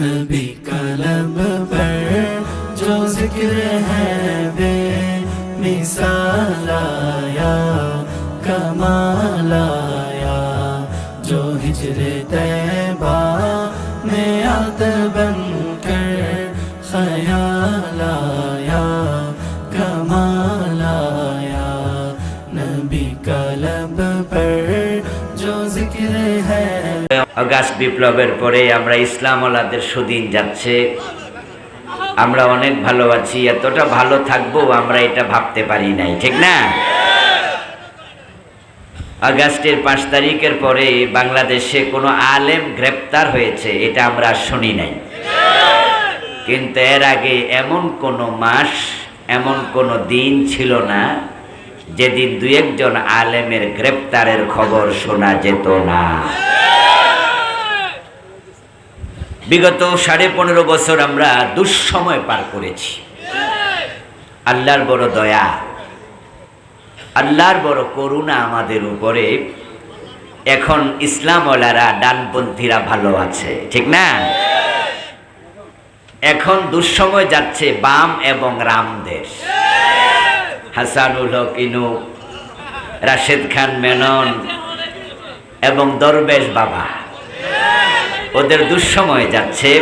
نبی قلم پر جو ذکر ہے بے مثال آیا، کمال آیا۔ جو ہجر طیبہ میں عطر بن کر خیال آیا، کمال آیا۔ نبی قلب پر جو ذکر ہے August বিপ্লবের পরে আমরা ইসলাম ওলাদের সুদিন যাচ্ছে। আমরা অনেক ভালো আছি, এতটা ভালো থাকব আমরা এটা ভাবতে পারি নাই, ঠিক না? আগস্টের পাঁচ তারিখের পরে বাংলাদেশে কোনো আলেম গ্রেপ্তার হয়েছে, এটা আমরা শুনি নাই। কিন্তু এর আগে এমন কোনো মাস, এমন কোনো দিন ছিল না যেদিন দু একজন আলেমের গ্রেপ্তারের খবর শোনা যেত না। বিগত সাড়ে পনেরো বছর আমরা দুঃসময় পার করেছি। আল্লাহর বড় দয়া, আল্লাহর বড় করুণা আমাদের উপরে এখন ইসলামওয়ালারা ডানপন্থীরা ভালো আছে, ঠিক না? এখন দুঃসময় যাচ্ছে বাম এবং রামদের হাসানুল হক, ইনু, রাশেদ খান, মেনন এবং দরবেশ বাবা। ওদের দুঃসময় যাচ্ছে।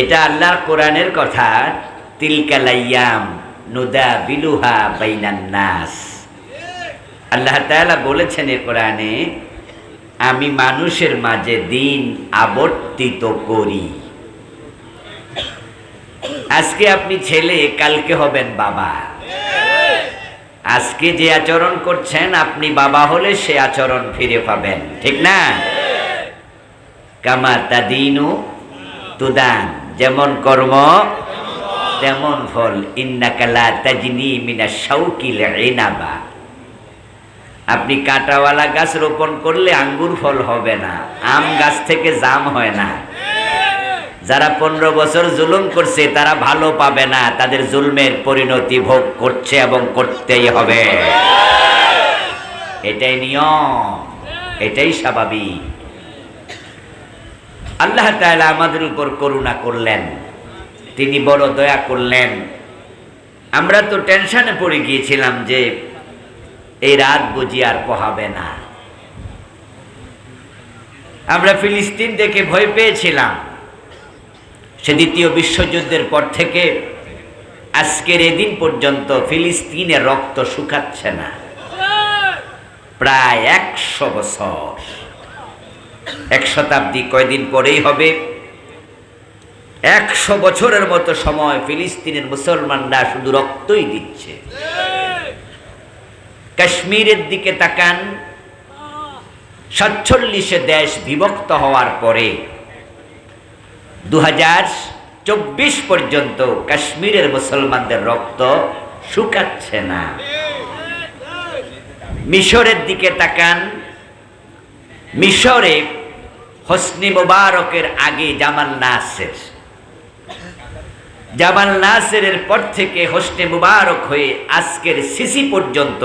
এটা আল্লাহর কোরআনের কথা তিলকালাইয়াম নুদা বিলুহা বাইনান নাস। আল্লাহ তাআলা বলেছেন এ কোরআনে, আমি মানুষের মাঝে দিন আবর্তিত করি। আজকে আপনি ছেলে, কালকে হবেন বাবা। আজকে যে আচরণ করছেন, আপনি বাবা হলে সে আচরণ ফিরে পাবেন, ঠিক না? কামা তাদিনু তুদান। যেমন কর্ম, তেমন ফল। ইন্নাকালা তাজনি মিনা শাউকিল ইনাবা। আপনি কাঁটাওয়ালা গাছ রোপণ করলে আঙ্গুর ফল হবে না, আম গাছ থেকে জাম হয় না। যারা পনেরো বছর জুলুম করছে, তারা ভালো পাবে না। তাদের জুলমের পরিণতি ভোগ করছে এবং করতেই হবে। এটাই নিয়ম, এটাই স্বাভাবিক। আল্লাহ তাআলা আমাদের উপর করুণা করলেন। তিনি বড় দয়া করলেন। আমরা তো টেনশনে পড়ে গিয়েছিলাম যে এই রাত বুঝি আর পোহাবে না। আমরা ফিলিস্তিন দেখে ভয় পেয়েছিলাম। সে দ্বিতীয় বিশ্বযুদ্ধের পর থেকে আজকের এদিন পর্যন্ত ফিলিস্তিনের রক্ত শুকাচ্ছে না। প্রায় একশো বছর। এক শতাব্দী কয়দিন পরেই হবে। একশো বছরের মতো সময় ফিলিস্তিনের মুসলমানরা শুধু রক্তই দিচ্ছে। কাশ্মীরের দিকে তাকান, সাতচল্লিশে দেশ বিভক্ত হওয়ার পরে দু চব্বিশ পর্যন্ত কাশ্মীরের মুসলমানদের রক্ত শুকাচ্ছে না। মিশরের দিকে তাকান মিশরে হসনি মোবারকের আগে জামাল নাসের। জামাল নাসেরের পর থেকে হোসনে মুবারক হয়ে আজকের সিসি পর্যন্ত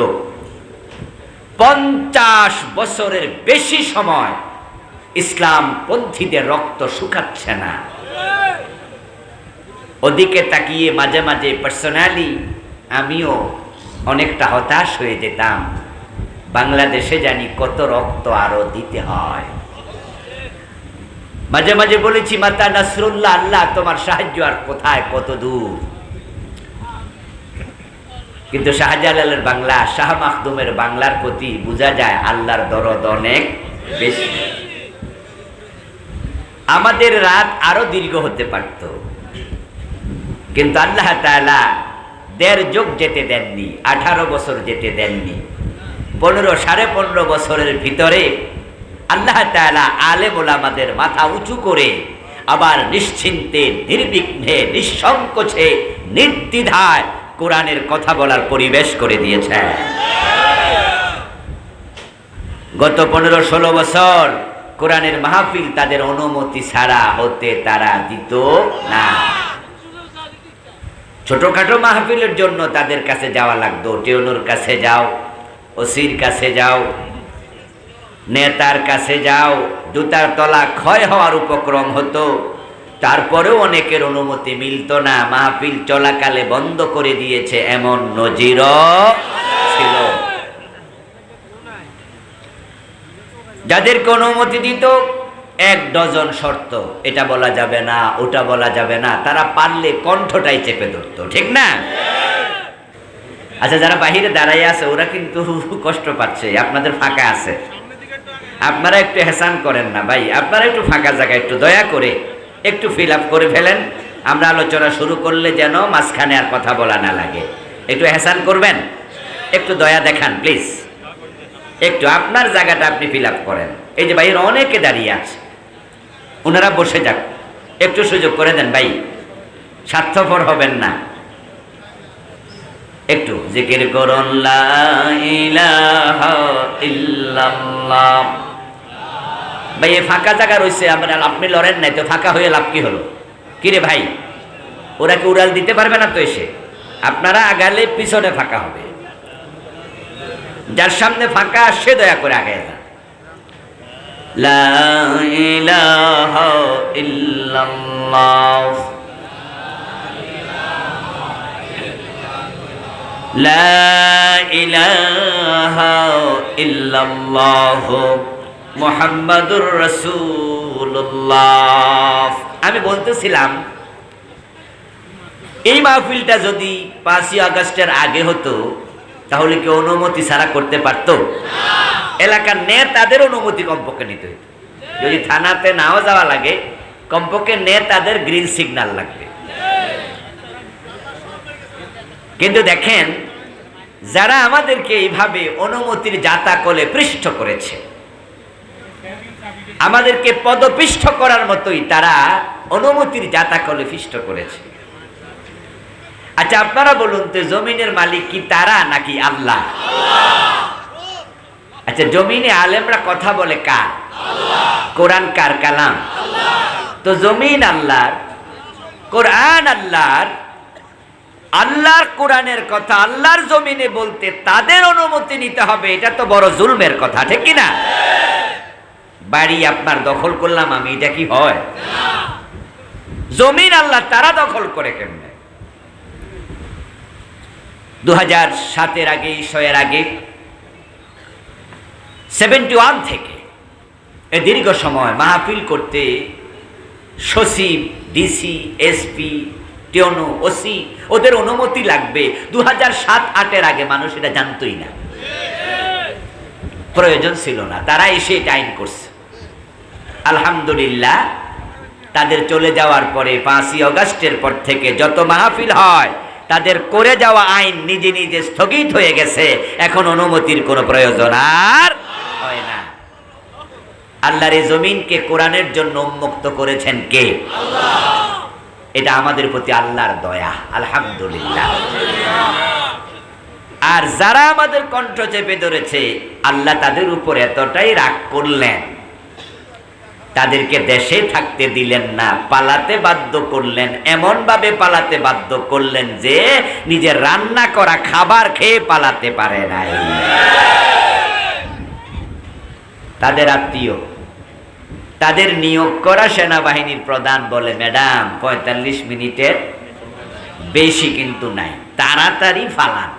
পঞ্চাশ বছরের বেশি সময় ইসলাম পন্থীদের রক্ত শুকাচ্ছে না। ওদিকে তাকিয়ে মাঝে মাঝে পার্সোনালি আমিও অনেকটা হতাশ হয়ে যেতাম। বাংলাদেশে জানি কত রক্ত আরও দিতে হয়। মাঝে মাঝে বলেছি, মাতা নাসরুল্লাহ, আল্লাহ তোমার সাহায্য আর কোথায়? কত দূর? কিন্তু শাহজালালের বাংলা, শাহ মাহদুমের বাংলার প্রতি বোঝা যায় আল্লাহর দরদ অনেক বেশি। আমাদের রাত আরও দীর্ঘ হতে পারত। কিন্তু আল্লাহ তালা দেড় যোগ যেতে দেননি, আঠারো বছর যেতে দেননি। পনেরো সাড়ে পনেরো বছরের ভিতরে আল্লাহ তাআলা আলেম ওলামাদের মাথা উঁচু করে আবার নিশ্চিন্তে, নির্বিঘ্নে, নিঃসংকোচে, নির্দ্বিধায় কোরআনের কথা বলার পরিবেশ করে দিয়েছে গত পনেরো ষোলো বছর কোরআনের মাহফিল তাদের অনুমতি ছাড়া হতে তারা দিত না। ছোটখাটো মাহফিলের জন্য তাদের কাছে যাওয়া লাগতো। টেউনুর কাছে যাও। ওসির কাছে যাও, নেতার কাছে যাও জুতার তলা ক্ষয় হওয়ার উপক্রম হতো। তারপরেও অনেকের অনুমতি মিলত না। মাহফিল চলাকালে বন্ধ করে দিয়েছে এমন নজিরও ছিল। যাদেরকে অনুমতি দিত, এক ডজন শর্ত, এটা বলা যাবে না, ওটা বলা যাবে না, তারা পারলে কণ্ঠটাই চেপে ধরতো, ঠিক না? আচ্ছা যারা বাহিরে দাঁড়াই আছে, ওরা কিন্তু কষ্ট পাচ্ছে, আপনাদের ফাঁকা আছে। আপনারা একটু হেসান করেন না, ভাই, আপনারা একটু ফাঁকা জায়গা একটু দয়া করে একটু ফিল আপ করে ফেলেন। আমরা আলোচনা শুরু করলে যেন মাঝখানে আর কথা বলা না লাগে। একটু হেসান করবেন? একটু দয়া দেখান প্লিজ একটু আপনার জায়গাটা আপনি ফিল আপ করেন। এই যে বাইরে অনেকে দাঁড়িয়ে আছে, ওনারা বসে যাক। একটু সুযোগ করে দেন, ভাই। স্বার্থপর হবেন না। জিকির করুন, লা ভাই এই ফাঁকা জায়গা রয়েছে আপনার আপনি লড়েন নাই, তো ফাঁকা হয়ে লাভ কি হলো? কিরে ভাই? ওরা কি উড়াল দিতে পারবে না তো এসে? আপনারা আগালে পিছনে ফাঁকা হবে। যার সামনে ফাঁকা, সে দয়া করে আগে যান। লা ইলাহা ইল্লাল্লাহ। لا إله إلا الله محمد رسول الله আমি বলতেছিলাম এই মাহফিলটা যদি পাঁচই আগস্টের আগে হতো তাহলে কি অনুমতি ছাড়া করতে পারতো এলাকার নেতাদের অনুমতি কমপক্ষে নিতে হতো যদি থানাতে নাও যাওয়া লাগে কমপক্ষে নেতাদের গ্রিন সিগন্যাল লাগবে কিন্তু দেখেন, যারা আমাদেরকে এইভাবে অনুমতির যাতা কলে পৃষ্ঠ করেছে, আমাদেরকে পদপিষ্ঠ করার মতোই তারা অনুমতির যাতা কলে পৃষ্ঠ করেছে। আচ্ছা আপনারা বলুন তো, জমিনের মালিক কি তারা নাকি আল্লাহ? আচ্ছা জমিনে আলেমরা কথা বলে কার? কোরআন কার কালাম? তো জমিন আল্লাহর, কোরআন আল্লাহর আল্লাহর কোরআনের কথা আল্লাহর জমিনে বলতে তাদের অনুমতি নিতে হবে, এটা তো বড় জুলমের কথা, ঠিক না বাড়ি আপনার দখল করলাম আমি, এটা কি হয়? জমিন আল্লাহ তারা দখল করে কেমনে? দু হাজার সাতের আগে ঈশ্বরের আগে, সেভেন্টি ওয়ান থেকে এ দীর্ঘ সময় মাহফিল করতে সচিব, ডিসি, এসপি টিওনো ওসি, ওদের অনুমতি লাগবে। দু হাজার আগে মানুষ এটা জানতই না। প্রয়োজন ছিল না। তারা এসে এটা আইন করছে। আলহামদুলিল্লাহ, তাদের চলে যাওয়ার পরে পাঁচই অগাস্টের পর থেকে যত মাহফিল হয়, তাদের করে যাওয়া আইন নিজে নিজে স্থগিত হয়ে গেছে। এখন অনুমতির কোনো প্রয়োজন আর হয় না। আল্লাহর জমিনকে কোরআনের জন্য উন্মুক্ত করেছেন কে? এটা আমাদের প্রতি আল্লাহর দয়া, আলহামদুলিল্লাহ। আর যারা আমাদের কণ্ঠ চেপে ধরেছে, আল্লাহ তাদের উপর এতটাই রাগ করলেন, তাদেরকে দেশে থাকতে দিলেন না, পালাতে বাধ্য করলেন এমন ভাবে পালাতে বাধ্য করলেন যে নিজের রান্না করা খাবার খেয়ে পালাতে পারে নাই। তাদের আত্মীয় তাদের নিয়োগ করা সেনাবাহিনীর প্রধান বলে, ম্যাডাম, পঁয়তাল্লিশ মিনিটের বেশি কিন্তু নাই, তাড়াতাড়ি ফালান।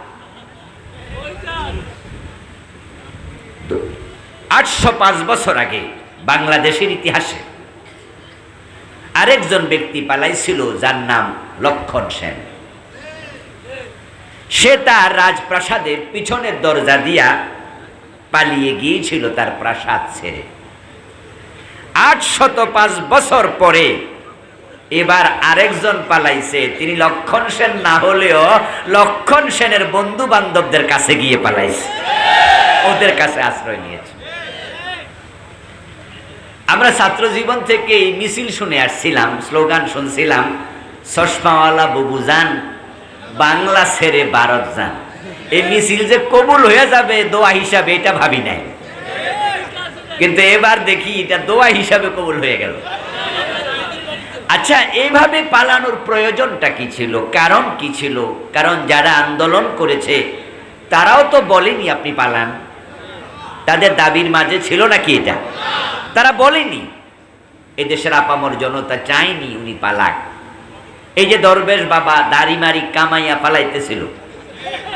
আটশো পাঁচ বছর আগে বাংলাদেশের ইতিহাসে আরেকজন ব্যক্তি পালাইছিল, যার নাম লক্ষণ সেন। সে তার রাজপ্রাসাদের পিছনের দরজা দিয়া পালিয়ে গিয়েছিল তার প্রাসাদ ছেড়ে। আটশত পাঁচ বছর পরে এবার আরেকজন পালাইছে। তিনি লক্ষণ সেন না হলেও লক্ষণ সেনের বন্ধু বান্ধবদের কাছে গিয়ে পালাইছে। ওদের কাছে আশ্রয় নিয়েছে। আমরা ছাত্র জীবন থেকে এই মিছিল শুনে আসছিলাম, স্লোগান শুনছিলাম, চশমাওয়ালা বুবু যান, বাংলা ছেড়ে ভারত যান। এই মিছিল যে কবুল হয়ে যাবে দোয়া হিসাবে এটা ভাবি নাই। কিন্তু এবার দেখি এটা দোয়া হিসাবে কবুল হয়ে গেল। আচ্ছা এইভাবে পালানোর প্রয়োজনটা কি ছিল? কারণ কি ছিল? কারণ যারা আন্দোলন করেছে, তারাও তো বলেনি আপনি পালান। তাদের দাবির মাঝে ছিল নাকি এটা? তারা বলেনি। এই দেশের আপামর জনতা চায়নি উনি পালাক। এই যে দরবেশ বাবা দাড়ি মারি কামাইয়া পালাইতেছিল।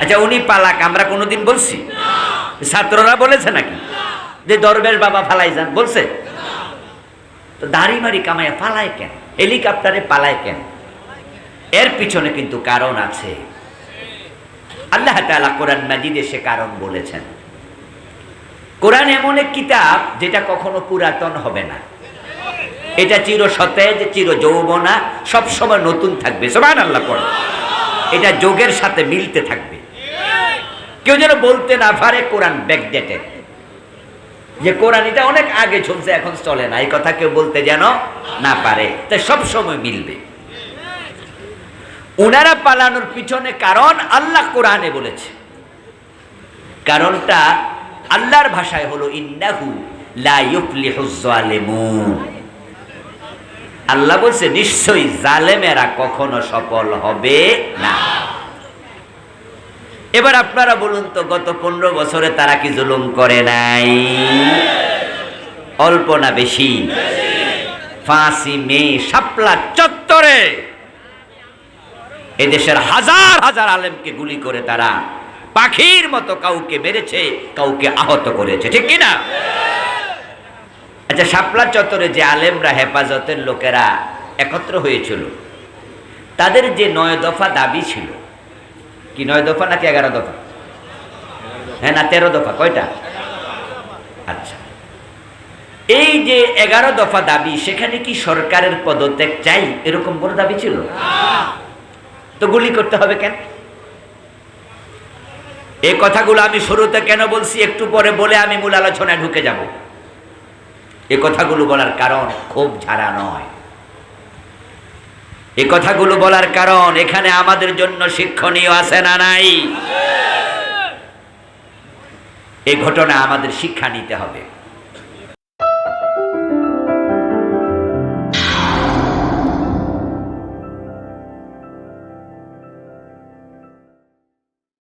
আচ্ছা উনি পালাক, আমরা কোনোদিন বলছি? ছাত্ররা বলেছে নাকি? যে দরবেশ বাবা ফালাই যান, বলছে। তো দাড়ি মারি কামাইয়া পালায় কেন? হেলিকপ্টারে পালায় কেন? এর পিছনে কিন্তু কারণ আছে। আল্লাহ কোরআন মাজিদে সে কারণ বলেছেন। কোরআন এমন এক কিতাব যেটা কখনো পুরাতন হবে না। এটা চির সতেজ, চির যৌবনা, সবসময় নতুন থাকবে। সবাই আল্লাহ পড়ে। এটা যোগের সাথে মিলতে থাকবে। কেউ যেন বলতে না পারে কোরআন ব্যাকডেটেড যে কোরআন এটা অনেক আগে চলছে এখন চলে না। এই কথা কেউ বলতে যেন না পারে। তাই সব সময় মিলবে। ওনারা পালানোর পিছনে কারণ আল্লাহ কোরআনে বলেছে। কারণটা আল্লাহর ভাষায় হলো, ইন্নাহু আল্লাহ বলছে, নিশ্চয়ই জালেমেরা কখনো সফল হবে না। এবার আপনারা বলুন তো, গত পনেরো বছরে তারা কি জুলুম করে নাই? অল্প না বেশি? ফাঁসি মে শাপলা, চত্বরে। এদেশের হাজার হাজার আলেমকে গুলি করে তারা। পাখির মতো কাউকে মেরেছে, কাউকে আহত করেছে, ঠিক কিনা? আচ্ছা শাপলা চত্বরে যে আলেমরা হেফাজতের লোকেরা একত্র হয়েছিল, তাদের যে নয় দফা দাবি ছিল কি, নয় দফা নাকি এগারো দফা? হ্যাঁ না, তেরো দফা, কয়টা? আচ্ছা। এই যে এগারো দফা দাবি, সেখানে কি সরকারের পদত্যাগ চাই? এরকম বড় দাবি ছিল? তো গুলি করতে হবে কেন? এই কথাগুলো আমি শুরুতে কেন বলছি, একটু পরে বলে আমি মূল আলোচনায় ঢুকে যাব। এ কথাগুলো বলার কারণ খুব ঝাড়া নয়। এই কথাগুলো বলার কারণ এখানে আমাদের জন্য শিক্ষণীয় আছে না নাই? এই ঘটনা আমাদের শিক্ষা নিতে হবে।